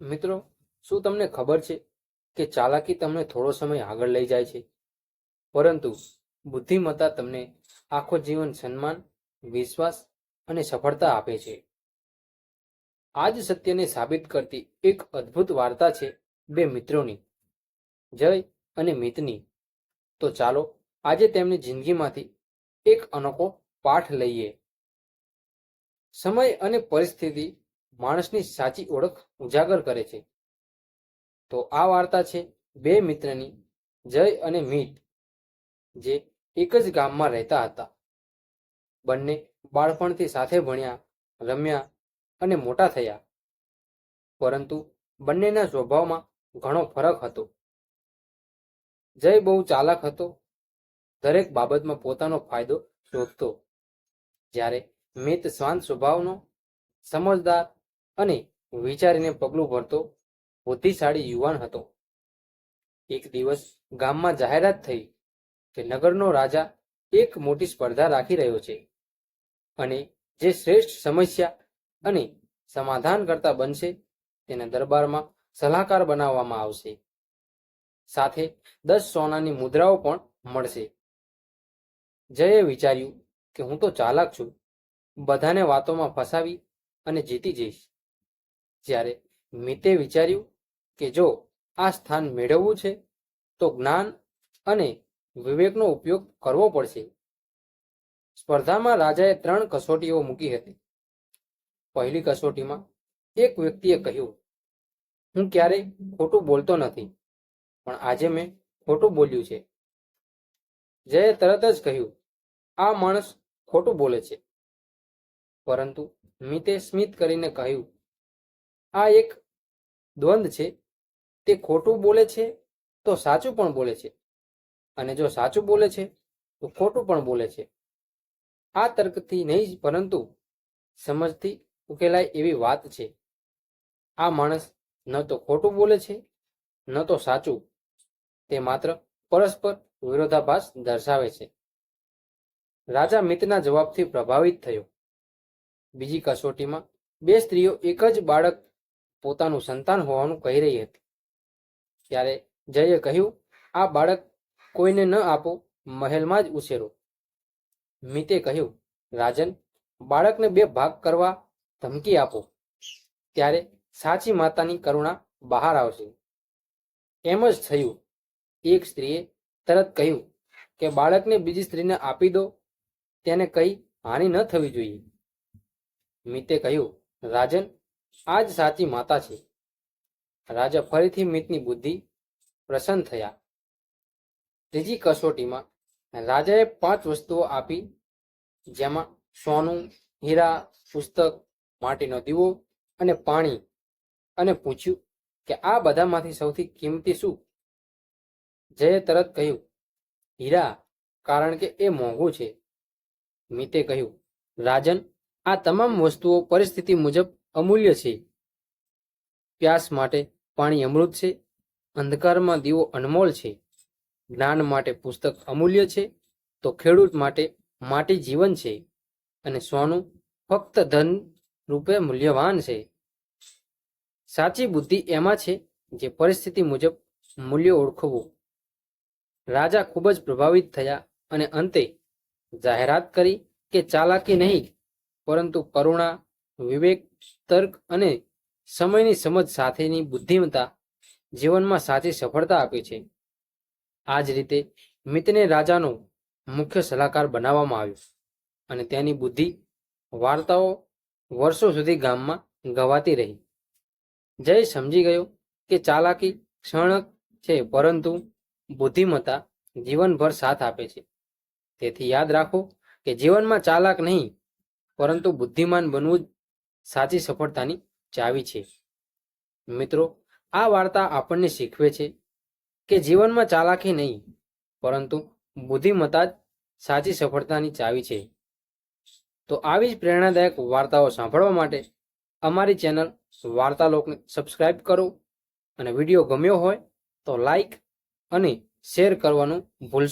મિત્રો, શું તમને ખબર છે કે ચાલાકી તમને થોડો સમય આગળ લઈ જાય છે? પરંતુ બુદ્ધિમત્તા તમને આખો જીવન સન્માન, વિશ્વાસ અને સફળતા આપે છે. આ જ સત્યને સાબિત કરતી એક અદ્ભુત વાર્તા છે બે મિત્રોની, જય અને મિતની. તો ચાલો આજે તેમની જિંદગીમાંથી એક અનોખો પાઠ લઈએ. સમય અને પરિસ્થિતિ માણસની સાચી ઓળખ ઉજાગર કરે છે. તો આ વાર્તા છે બે મિત્રની જય અને મીત જે એક જ ગામમાં રહેતા હતા. બંને બાળપણથી સાથે ભણ્યા, રમ્યા અને મોટા થયા. પરંતુ બંનેના સ્વભાવમાં ઘણો ફરક હતો. જય બહુ ચાલાક હતો. દરેક બાબતમાં પોતાનો ફાયદો શોધતો. જ્યારે મિત શાંત સ્વભાવનો, સમજદાર અને વિચારીને પગલું ભરતો બુદ્ધિશાળી યુવાન હતો. એક દિવસ ગામમાં જાહેરાત થઈ કે નગરનો રાજા એક મોટી સ્પર્ધા રાખી રહ્યો છે અને જે શ્રેષ્ઠ સમસ્યા અને સમાધાન કરતા બનશે તેના દરબારમાં સલાહકાર બનાવવામાં આવશે. સાથે દસ સોનાની મુદ્રાઓ પણ મળશે. જયે વિચાર્યું કે હું તો ચાલાક છું. બધાને વાતોમાં ફસાવી અને જીતી જઈશ. જ્યારે મિતે વિચાર્યું કે જો આ સ્થાન મેળવવું છે, તો જ્ઞાન અને વિવેકનો ઉપયોગ કરવો પડશે. સ્પર્ધામાં રાજાએ ત્રણ કસોટીઓ મૂકી હતી. પહેલી કસોટીમાં એક વ્યક્તિએ કહ્યું, હું ક્યારેય ખોટું બોલતો નથી, પણ આજે મેં ખોટું બોલ્યું છે. જયે તરત જ કહ્યું, આ માણસ ખોટું બોલે છે. પરંતુ મિતે સ્મિત કરીને કહ્યું આ એક દ્વંદ છે. તે ખોટું બોલે છે તો સાચું પણ બોલે છે. અને જો સાચું બોલે છે તો ખોટું પણ બોલે છે. આ તર્કથી નહીં પરંતુ સમજથી ઉકેલાય એવી વાત છે. આ માણસ ન તો ખોટું બોલે છે, ન તો સાચું. તે માત્ર પરસ્પર વિરોધાભાસ દર્શાવે છે. રાજા મિતના જવાબથી પ્રભાવિત થયો. બીજી કસોટીમાં બે સ્ત્રીઓ એક જ બાળક પોતાનું સંતાન હોવાનું કહી રહી હતી. ત્યારે જયે કહ્યું, આ બાળક કોઈને ન આપો, મહેલમાં જ ઉછેરો. મિતે કહ્યું, રાજન, બાળકને બે ભાગ કરવા ધમકી આપો. ત્યારે સાચી માતાની કરુણા બહાર આવશે. એમ જ થયું. એક સ્ત્રીએ તરત કહ્યું કે, બાળકને બીજી સ્ત્રીને આપી દો, તેને કઈ હાનિ ન થવી જોઈએ. મિતે કહ્યું, રાજન આ જ સાચી માતા છે. રાજા ફરીથી મિતની બુદ્ધિ પ્રસન્ન થયા. ત્રીજી કસોટીમાં રાજાએ પાંચ વસ્તુઓ આપી, જેમાં સોનું, હીરા, પુસ્તક, માટીનો દીવો અને પાણી અને પૂછ્યું કે આ બધામાંથી સૌથી કિંમતી શું? જયે તરત કહ્યું, હીરા, કારણ કે એ મોંઘું છે. મિતે કહ્યું, રાજન, આ તમામ વસ્તુઓ પરિસ્થિતિ મુજબ અમૂલ્ય છે. પ્યાસ માટે પાણી અમૃત છે. અંધકારમાં દીવો અનમોલ છે. જ્ઞાન માટે પુસ્તક અમૂલ્ય છે. તો ખેડૂત માટે માટી જીવન છે. અને સોનું ફક્ત ધન રૂપે મૂલ્યવાન છે. સાચી બુદ્ધિ એમાં છે જે પરિસ્થિતિ મુજબ મૂલ્ય ઓળખવું. રાજા ખૂબ જ પ્રભાવિત થયા અને અંતે જાહેરાત કરી કે ચાલાકી નહીં, પરંતુ કરુણા વિવેક, તર્ક અને સમયની સમજ સાથેની બુદ્ધિમતા જીવનમાં સાચી સફળતા આપે છે. આ જ રીતે મિતને રાજાનો મુખ્ય સલાહકાર બનાવવામાં આવ્યો અને તેની બુદ્ધિ વાર્તાઓ વર્ષો સુધી ગામમાં ગવાતી રહી. જય સમજી ગયો કે ચાલાકી ક્ષણક છે, પરંતુ બુદ્ધિમતા જીવનભર સાથ આપે છે. તેથી યાદ રાખો કે જીવનમાં ચાલાક નહીં, પરંતુ બુદ્ધિમાન બનવું જ સાચી સફળતાની ચાવી છે. મિત્રો, આ વાર્તા આપણને શીખવે છે કે જીવનમાં ચાલાકી નહીં, પરંતુ બુદ્ધિમત્તા જ સાચી સફળતાની ચાવી છે. તો આવી જ પ્રેરણાદાયક વાર્તાઓ સાંભળવા માટે અમારી ચેનલ વાર્તાલોકને સબસ્ક્રાઇબ કરો અને વીડિયો ગમ્યો હોય તો લાઈક અને શેર કરવાનું ભૂલશો